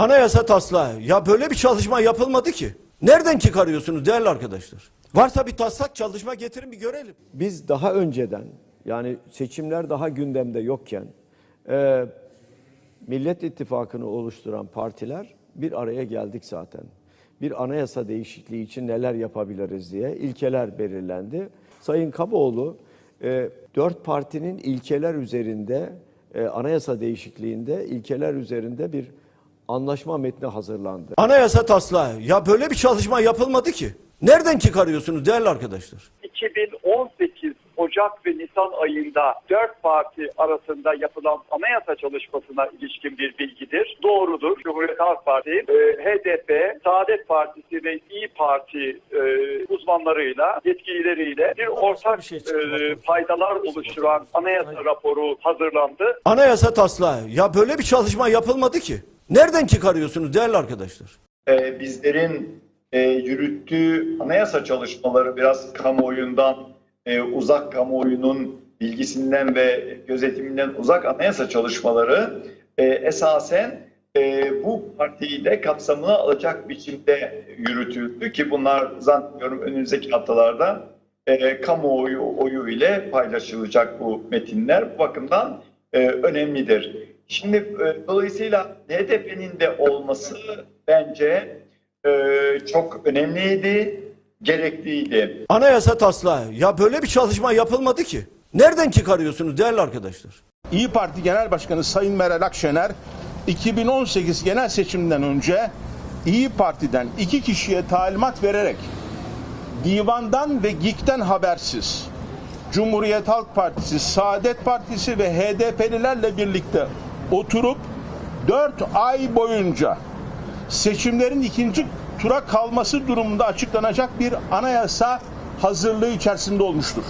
Anayasa taslağı. Ya böyle bir çalışma yapılmadı ki. Nereden çıkarıyorsunuz değerli arkadaşlar? Varsa bir taslak çalışma getirin bir görelim. Biz daha önceden yani seçimler daha gündemde yokken e, Millet İttifakı'nı oluşturan partiler bir araya geldik zaten. Bir anayasa değişikliği için neler yapabiliriz diye ilkeler belirlendi. Sayın Kaboğlu e, dört partinin ilkeler üzerinde e, anayasa değişikliğinde ilkeler üzerinde bir anlaşma metni hazırlandı. Anayasa taslağı. Ya böyle bir çalışma yapılmadı ki. Nereden çıkarıyorsunuz değerli arkadaşlar? 2018 Ocak ve Nisan ayında dört parti arasında yapılan anayasa çalışmasına ilişkin bir bilgidir. Doğrudur. Cumhuriyet Halk Partisi, e, HDP, Saadet Partisi ve İyi Parti e, uzmanlarıyla, yetkilileriyle bir ortak e, faydalar oluşturan anayasa raporu hazırlandı. Anayasa taslağı. Ya böyle bir çalışma yapılmadı ki. Nereden çıkarıyorsunuz değerli arkadaşlar? e, bizlerin e, yürüttüğü anayasa çalışmaları biraz kamuoyundan e, uzak kamuoyunun bilgisinden ve gözetiminden uzak anayasa çalışmaları e, esasen e, bu partiyi de kapsamına alacak biçimde yürütüldü ki bunlar zannediyorum önümüzdeki haftalarda e, kamuoyu oyu ile paylaşılacak bu metinler. Bu bakımdan e, önemlidir. Şimdi e, dolayısıyla HDP'nin de olması bence e, çok önemliydi, gerekliydi. Anayasa taslağı. Ya böyle bir çalışma yapılmadı ki. Nereden çıkarıyorsunuz değerli arkadaşlar? İyi Parti Genel Başkanı Sayın Meral Akşener 2018 genel seçimden önce İyi Parti'den iki kişiye talimat vererek divandan ve GİK'ten habersiz Cumhuriyet Halk Partisi, Saadet Partisi ve HDP'lilerle birlikte oturup 4 ay boyunca seçimlerin ikinci tura kalması durumunda açıklanacak bir anayasa hazırlığı içerisinde olmuştur.